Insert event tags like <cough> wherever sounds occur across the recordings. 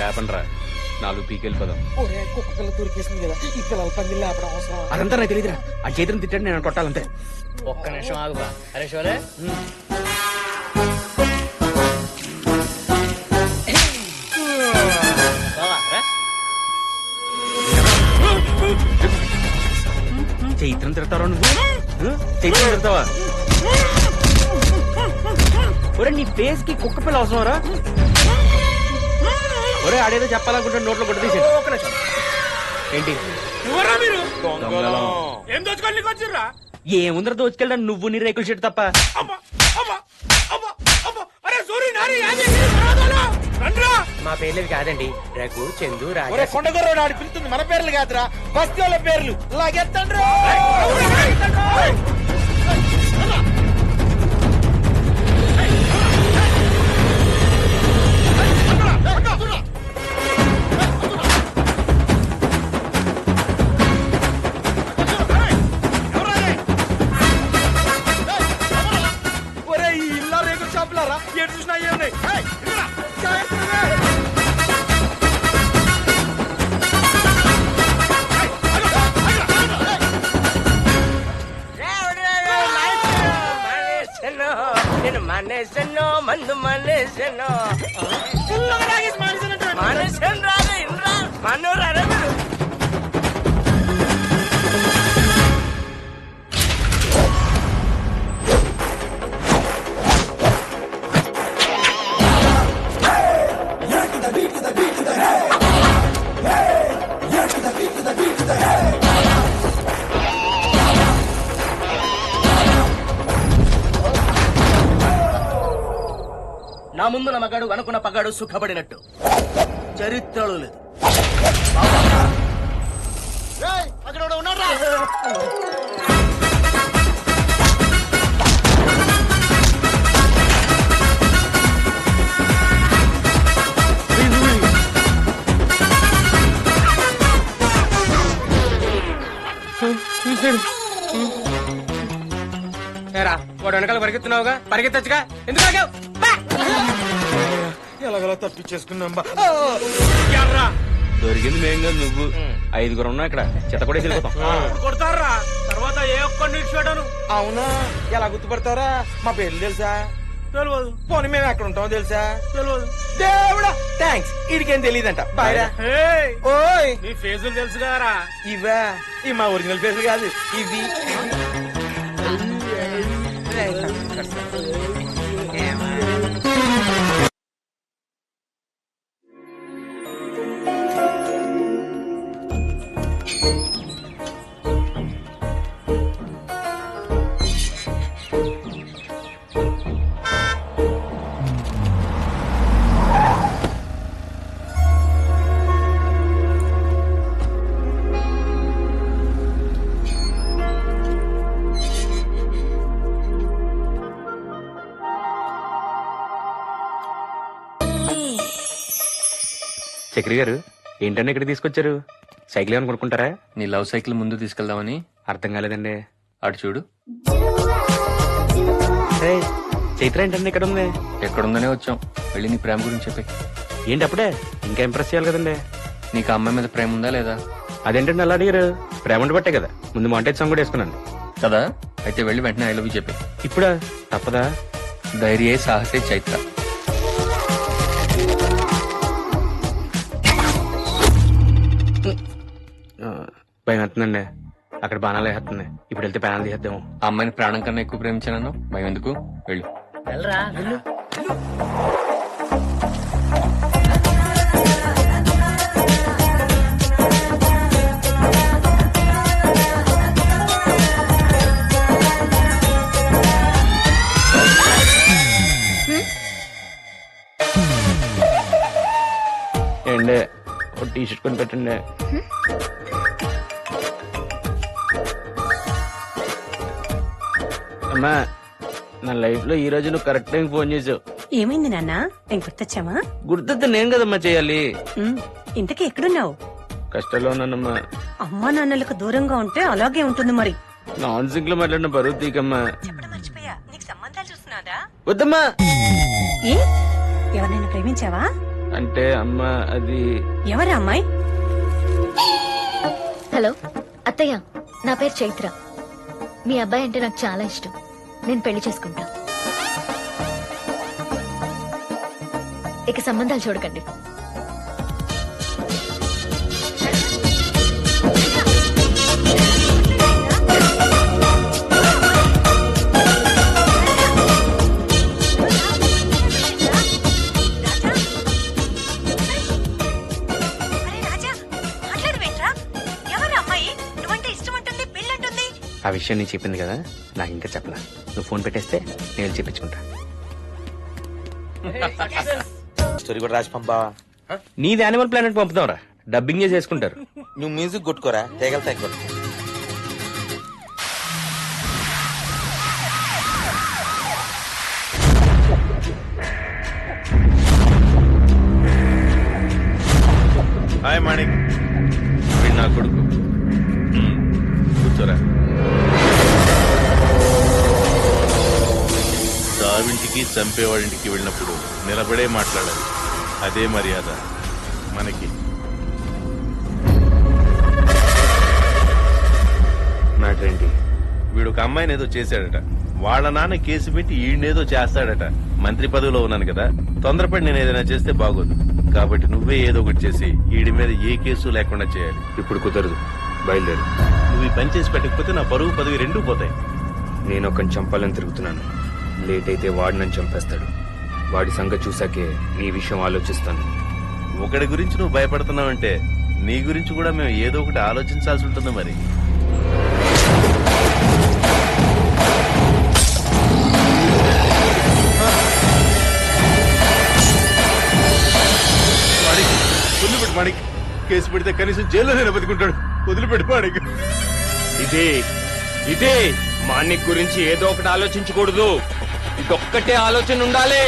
లేపండ్రా. నాలుగు పీకి వెళ్ళిపోదాం ఒరే కుక్క పిల్ల దొరికేసింది కదా ఈ పిల్లల పంది లేపడం అవసరం. అదంతా నాకు తెలియదురా ఆ చేతిని తిట్టాడు నేను కొట్టాలంతే. ఒక్క నిమిషం అరే షోలే. చైత్రం తిడతారా నువ్వు? చైత్రం తిడతావా? ఒరే నీ ఫేస్కి కుక్క పిల్ల అవసరమరా? ఒరే ఆడేదో చెప్పాలనుకుంటే నోట్లో కొట్ట తీసి ఒక నిమిషం. ఏంటి? ఎవరా మీరు. ఏం దోచుకోనికి వచ్చిర్రా? ఏముందర దోచుకెళ్ళా నువ్వు నీ రేకుల షెట్ తప్ప. మా పేర్లేదు కాదండి. రేకు చందు రాజా. ఒరే కొండగొర్రోడు ఆడి పిలుతుంది మన పేర్లు కాదురా. బస్తీ వాళ్ళ పేర్లు. లాగెత్తండ్రు. మానేసెను నేను మానేసెను మందు మానేసెను మానేసెను రాదు ఇంద్రా మను రారా నా ముందు నా మగాడు అనుకున్న పగాడు సుఖపడినట్టు. చరిత్రలో లేదు. ఏరా వాడు వెనకాల పరిగెత్తున్నావుగా? పరిగెత్తచ్చుగా? ఎందుకు ఆగావు? బా! ఎలాగలా తప్పించేసుకున్నాం బా. దొరికింది మేం కాదు నువ్వు. ఐదుగురు ఉన్నా ఇక్కడ. చెత్త కూడా వెళ్ళిపోతాం కొడతారా? తర్వాత ఏ ఒక్కడిని విడిచిపెట్టాను అవునా? ఎలా గుర్తుపడతారా? మా పేర్లు తెలుసా? తెలియదు పోనీ మేము ఎక్కడ ఉంటామో తెలుసా? తెలియదు దేవుడా! థ్యాంక్స్ ఇడికేం తెలియదంట బాయ్రా ఓయ్. మీ ఫేజులు తెలుసు కదరా? ఇవా ఇవి మా ఒరిజినల్ ఫేస్ కాదు. ఇవి. చక్రి గారు ఏంటంటే ఇక్కడ తీసుకొచ్చారు? సైకిల్ ఏమైనా కొనుక్కుంటారా? నీ లవ్ సైకిల్ ముందు తీసుకెళ్దామని. అర్థం కాలేదండి. అటు చూడు. ఏయ్, చైత్ర ఏంటండి ఇక్కడ ఉంది? ఎక్కడుందనే వచ్చాం. వెళ్ళి నీ ప్రేమ గురించి చెప్పి. ఏంటి అప్పుడే? ఇంకా ఇంప్రెస్ చేయాలి కదండి. నీకు ఆ అమ్మాయి మీద ప్రేమ ఉందా లేదా? అదేంటండి అలా అడిగారు? ప్రేమ ఉండి పట్టే కదా. ముందు మాంటేజ్ సాంగ్ కూడా వేసుకున్నాను. కదా? అయితే వెళ్ళి వెంటనే ఐ లవ్ చెప్పి. ఇప్పుడా? తప్పదా? ధైర్యే సాహసే చైత్ర. భయం వేస్తుందండి. అక్కడ బాణాలు వేస్తుంది. ఇప్పుడు వెళ్తే బాణాలు తీసేద్దాము. ఆ అమ్మాయిని ప్రాణం కన్నా ఎక్కువ ప్రేమించాను భయం ఎందుకు? వెళ్ళు. వెళ్ళరా? వెళ్ళు. ఏండే ఒక టీ షర్ట్ కొని పెట్టండి. అమ్మా నా లైఫ్లో ఈ రోజు నువ్వు కరెక్ట్ టైం ఫోన్ చేసావు. ఏమైంది నాన్న? నేను గుర్తొచ్చావా? గుర్తొస్తే నేను కదమ్మా చేయాలి. ఉమ్, ఇంతకీ ఎక్కడున్నావు? కష్టాల్లో ఉన్నానమ్మా. అమ్మా నాన్నలకు దూరంగా ఉంటే అలాగే ఉంటుంది మరి. నాన్ సింక్లో మాట్లాడిన బరువు తీకమ్మా. చెప్పడం మర్చిపోయా. నీకు సంబంధాలు చూస్తున్నాదా వద్దమ్మా. ఏ? ఎవరినైనా ప్రేమించావా? అంటే అమ్మ అది ఎవరా అమ్మాయి? హలో అత్తయ్య. నా పేరు చైత్ర. మీ అబ్బాయి అంటే నాకు చాలా ఇష్టం. నేను పెళ్ళి చేసుకుంటా. ఇక సంబంధాలు చూడకండి. అమ్మాయి ఇష్టం అంటుంది ఆ విషయం నేను చెప్పింది కదా నాకు ఇంకా చెప్పలా నువ్వు ఫోన్ పెట్టేస్తే నేను చెప్పించుకుంటా. స్టోరీ కూడా రాసి పంపా. నీది యానిమల్ ప్లానెట్ పంపుతావురా డబ్బింగ్ చేసి వేసుకుంటారు నువ్వు మ్యూజిక్ కొట్టుకోరా? తేగల తగ్గ హాయ్ మాణిక్ నా కొడుకు. చావింటికి చంపేవాడింటికి వెళ్ళినప్పుడు నిలబడే మాట్లాడాలి. అదే మర్యాద మనకి. మ్యాటర్ ఏంటి? వీడు ఒక అమ్మాయిని ఏదో చేశాడట. వాళ్ళ నాన్న కేసు పెట్టి ఈయనేదో చేస్తాడట. మంత్రి పదవిలో ఉన్నాను కదా తొందరపడి నేను ఏదైనా చేస్తే బాగోదు. కాబట్టి నువ్వే ఏదో ఒకటి చేసి ఈడి మీద ఏ కేసు లేకుండా చేయాలి. ఇప్పుడు కుదరదు. బయలుదేరు. నువ్వు ఈ పని చేసి పెట్టకపోతే నా పరువు పదవి రెండూ పోతాయి. నేను ఒకని చంపాలని తిరుగుతున్నాను. లేట్ అయితే వాడు నన్ను చంపేస్తాడు. వాడి సంగతి చూసాకే నీ విషయం ఆలోచిస్తాను. ఒకడి గురించి నువ్వు భయపడుతున్నావంటే నీ గురించి కూడా మేము ఏదో ఒకటి ఆలోచించాల్సి ఉంటుంది మరి. మాణిక్, వదిలిపెట్టు మాణిక్ కేసు పెడితే కనీసం జైల్లోనే బతుకుంటాడు. వదిలిపెట్టు మాణిక్ ఇదే ఇదే మాన్నిక్ గురించి ఏదో ఒకటి ఆలోచించకూడదు. ఇదొక్కటే ఆలోచన ఉండాలి.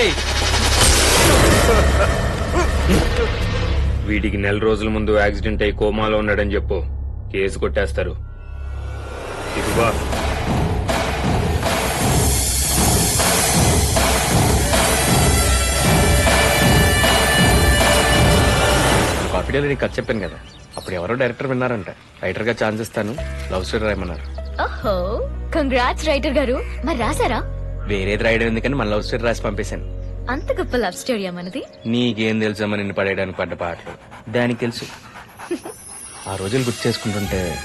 వీడికి నెల రోజుల ముందు యాక్సిడెంట్ అయి కోమాలో ఉన్నాడని చెప్పు. కేసు కొట్టేస్తారు. ఇదిగో కాఫీడేలో నీకు కథ చెప్పాను కదా. అప్పుడు ఎవరో డైరెక్టర్ విన్నారంట. రైటర్గా ఛాన్స్ ఇస్తాను. లవ్ స్టోరీ రాయమన్నారు. ఓహో కంగ్రాట్స్ రైటర్ గారు. మరి రాసారా వేరేది రాయడం ఎందుకని మన లవ్ స్టోరీ రాసి పంపేశాను. అంత గొప్ప లవ్ స్టోరీ మనది? నీకేం తెలుసమ్మా నిన్ను పడేయడానికి పడ్డ పాటలు? దానికి తెలుసు. <laughs> ఆ రోజులు గుర్తు చేసుకుంటుంటే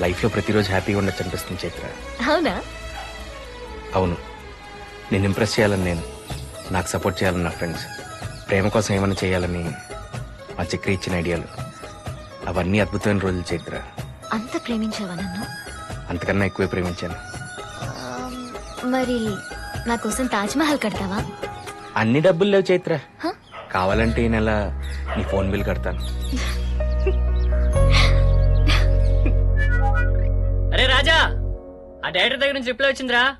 లైఫ్లో ప్రతిరోజు హ్యాపీగా ఉండొచ్చు అనిపిస్తుంది చైత్ర. అవునా? అవును. నేను ఇంప్రెస్ చేయాలని నేను నాకు సపోర్ట్ చేయాలని నా ఫ్రెండ్స్ ప్రేమ కోసం ఏమైనా చేయాలని మా చక్రి ఇచ్చిన ఐడియాలు అవన్నీ అద్భుతమైన రోజులు చైత్ర. అంత ప్రేమించావా నన్ను? అంతకన్నా ఎక్కువే ప్రేమించాను. మరి నా కోసం తాజ్ మహల్ కడతావా? అన్ని డబ్బులు లేవు చైత్ర. హ? కావాలంటే ఈ నెల నీ ఫోన్ బిల్ కడతాను. అరే రాజా ఆ డైరెక్టర్ దగ్గర నుంచి రిప్లై వచ్చిందిరా.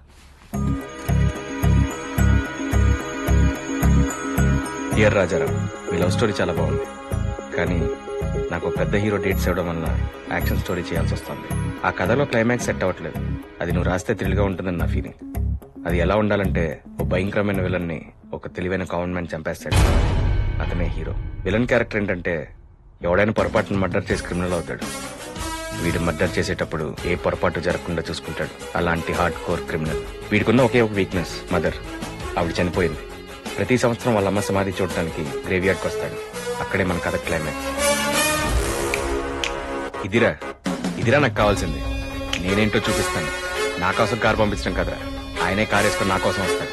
డియర్ రాజారావు మీ లవ్ స్టోరీ చాలా బాగుంది. కానీ నాకు ఒక పెద్ద హీరో డేట్స్ ఇవ్వడం వల్ల యాక్షన్ స్టోరీ చేయాల్సి వస్తుంది. ఆ కథలో క్లైమాక్స్ సెట్ అవ్వట్లేదు. అది నువ్వు రాస్తే థ్రిల్గా ఉంటుందని నా ఫీలింగ్ అది ఎలా ఉండాలంటే ఓ భయంకరమైన విలన్ని ఒక తెలివైన కామన్ మ్యాన్ చంపేస్తాడు. అతనే హీరో. విలన్ క్యారెక్టర్ ఏంటంటే ఎవడైనా పొరపాటును మర్డర్ చేసి క్రిమినల్ అవుతాడు. వీడు మర్డర్ చేసేటప్పుడు ఏ పొరపాటు జరగకుండా చూసుకుంటాడు. అలాంటి హార్డ్ కోర్ క్రిమినల్. వీడికున్న ఒకే ఒక వీక్నెస్ మదర్. ఆవిడ చనిపోయింది. ప్రతి సంవత్సరం వాళ్ళ అమ్మ సమాధి చూడటానికి గ్రేవ్యార్డ్కి వస్తాడు. అక్కడే మన కథ క్లైమాక్స్ ఇదిరా ఇదిరా నాకు కావాల్సింది. నేనేంటో చూపిస్తాను. నా కోసం కారు పంపించడం కదరా. ఆయనే కారేసుకుని నా కోసం వస్తాడు.